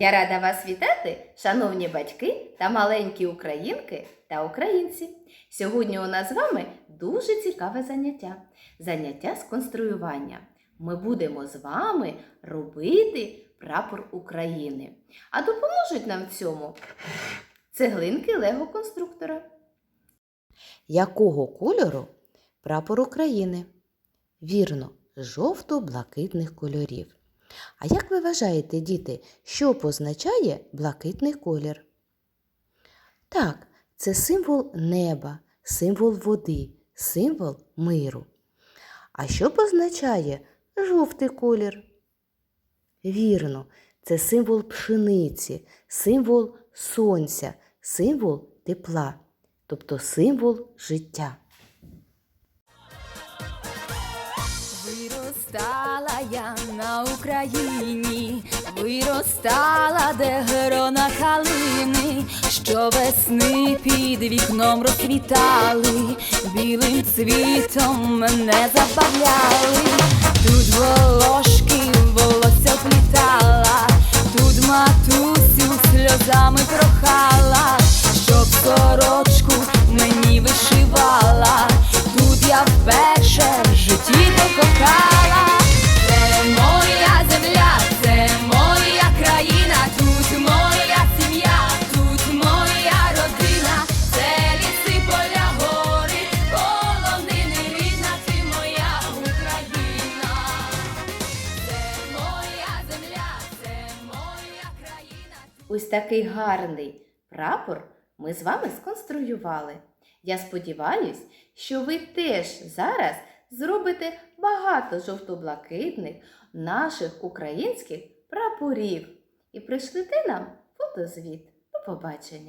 Я рада вас вітати, шановні батьки та маленькі українки та українці. Сьогодні у нас з вами дуже цікаве заняття заняття з конструювання. Ми будемо з вами робити прапор України. А допоможуть нам в цьому цеглинки Лего конструктора. Якого кольору прапор України? Вірно, жовто-блакитних кольорів. А як ви вважаєте, діти, що позначає блакитний колір? Так, це символ неба, символ води, символ миру. А що позначає жовтий колір? Вірно, це символ пшениці, символ сонця, символ тепла, тобто символ життя. Виростала я на Україні, виростала, де грона калини, що весни під вікном розквітали, білим цвітом мене забавляли, тут волошки волосся плітала, тут матусю сльозами прохала, Ось такий гарний прапор ми з вами сконструювали. Я сподіваюсь, що ви теж зараз зробите багато жовто-блакитних наших українських прапорів і прийшлите нам фотозвіт. До побачення!